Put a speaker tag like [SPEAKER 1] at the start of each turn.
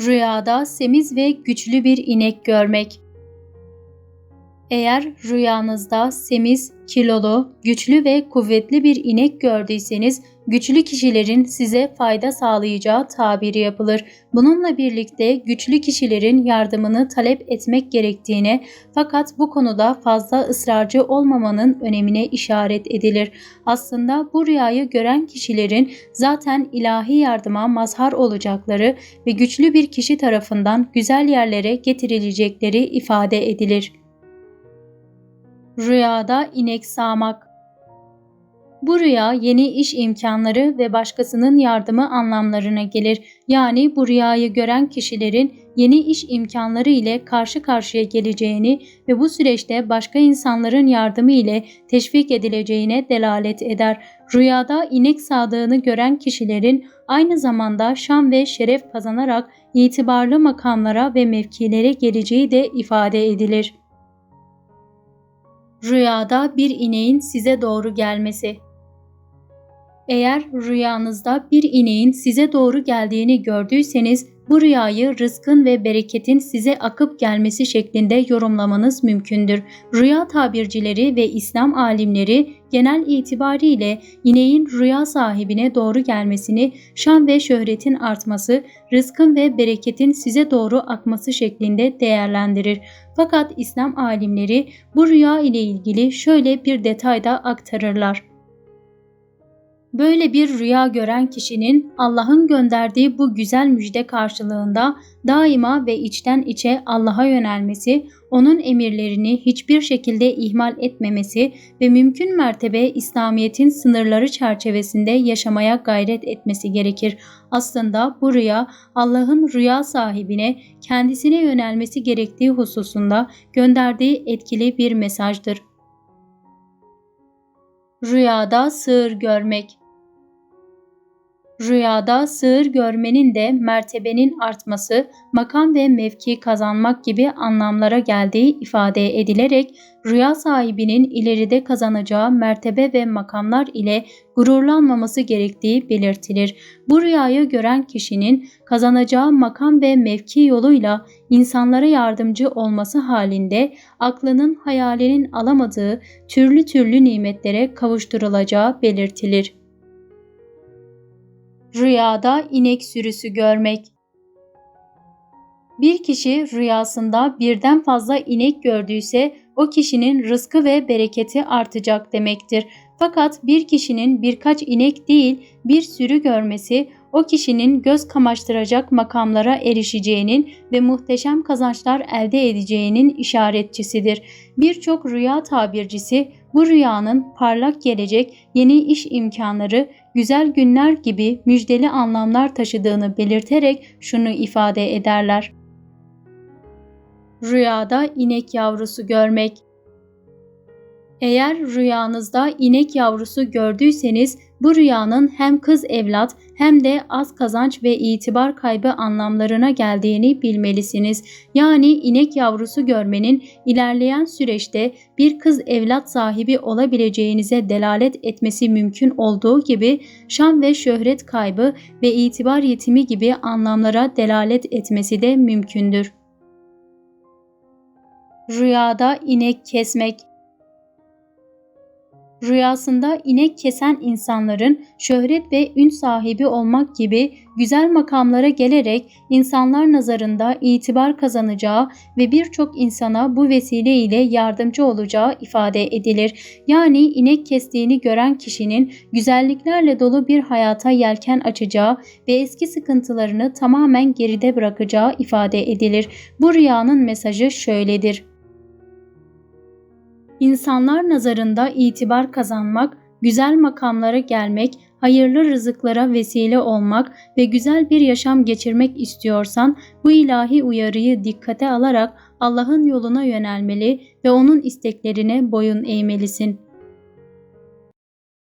[SPEAKER 1] Rüyada semiz ve güçlü bir inek görmek. Eğer rüyanızda semiz, kilolu, güçlü ve kuvvetli bir inek gördüyseniz güçlü kişilerin size fayda sağlayacağı tabiri yapılır. Bununla birlikte güçlü kişilerin yardımını talep etmek gerektiğine fakat bu konuda fazla ısrarcı olmamanın önemine işaret edilir. Aslında bu rüyayı gören kişilerin zaten ilahi yardıma mazhar olacakları ve güçlü bir kişi tarafından güzel yerlere getirilecekleri ifade edilir. Rüyada inek sağmak bu rüya yeni iş imkanları ve başkasının yardımı anlamlarına gelir. Yani bu rüyayı gören kişilerin yeni iş imkanları ile karşı karşıya geleceğini ve bu süreçte başka insanların yardımı ile teşvik edileceğine delalet eder. Rüyada inek sağdığını gören kişilerin aynı zamanda şan ve şeref kazanarak itibarlı makamlara ve mevkilere geleceği de ifade edilir. Rüyada bir ineğin size doğru gelmesi. Eğer rüyanızda bir ineğin size doğru geldiğini gördüyseniz bu rüyayı rızkın ve bereketin size akıp gelmesi şeklinde yorumlamanız mümkündür. Rüya tabircileri ve İslam alimleri genel itibariyle ineğin rüya sahibine doğru gelmesini, şan ve şöhretin artması, rızkın ve bereketin size doğru akması şeklinde değerlendirir. Fakat İslam alimleri bu rüya ile ilgili şöyle bir detay da aktarırlar. Böyle bir rüya gören kişinin Allah'ın gönderdiği bu güzel müjde karşılığında daima ve içten içe Allah'a yönelmesi, onun emirlerini hiçbir şekilde ihmal etmemesi ve mümkün mertebe İslamiyet'in sınırları çerçevesinde yaşamaya gayret etmesi gerekir. Aslında bu rüya Allah'ın rüya sahibine kendisine yönelmesi gerektiği hususunda gönderdiği etkili bir mesajdır. Rüyada sığır görmek Rüyada sığır görmenin de mertebenin artması, makam ve mevki kazanmak gibi anlamlara geldiği ifade edilerek rüya sahibinin ileride kazanacağı mertebe ve makamlar ile gururlanmaması gerektiği belirtilir. Bu rüyayı gören kişinin kazanacağı makam ve mevki yoluyla insanlara yardımcı olması halinde aklının hayalinin alamadığı türlü türlü nimetlere kavuşturulacağı belirtilir. Rüyada inek sürüsü görmek. Bir kişi rüyasında birden fazla inek gördüyse o kişinin rızkı ve bereketi artacak demektir. Fakat bir kişinin birkaç inek değil bir sürü görmesi o kişinin göz kamaştıracak makamlara erişeceğinin ve muhteşem kazançlar elde edeceğinin işaretçisidir. Birçok rüya tabircisi bu rüyanın parlak gelecek, yeni iş imkanları, güzel günler gibi müjdeli anlamlar taşıdığını belirterek şunu ifade ederler. Rüyada inek yavrusu görmek eğer rüyanızda inek yavrusu gördüyseniz bu rüyanın hem kız evlat hem de az kazanç ve itibar kaybı anlamlarına geldiğini bilmelisiniz. Yani inek yavrusu görmenin ilerleyen süreçte bir kız evlat sahibi olabileceğinize delalet etmesi mümkün olduğu gibi şan ve şöhret kaybı ve itibar yetimi gibi anlamlara delalet etmesi de mümkündür. Rüyada inek kesmek Rüyasında inek kesen insanların şöhret ve ün sahibi olmak gibi güzel makamlara gelerek insanlar nazarında itibar kazanacağı ve birçok insana bu vesile ile yardımcı olacağı ifade edilir. Yani inek kestiğini gören kişinin güzelliklerle dolu bir hayata yelken açacağı ve eski sıkıntılarını tamamen geride bırakacağı ifade edilir. Bu rüyanın mesajı şöyledir. İnsanlar nazarında itibar kazanmak, güzel makamlara gelmek, hayırlı rızıklara vesile olmak ve güzel bir yaşam geçirmek istiyorsan bu ilahi uyarıyı dikkate alarak Allah'ın yoluna yönelmeli ve onun isteklerine boyun eğmelisin.''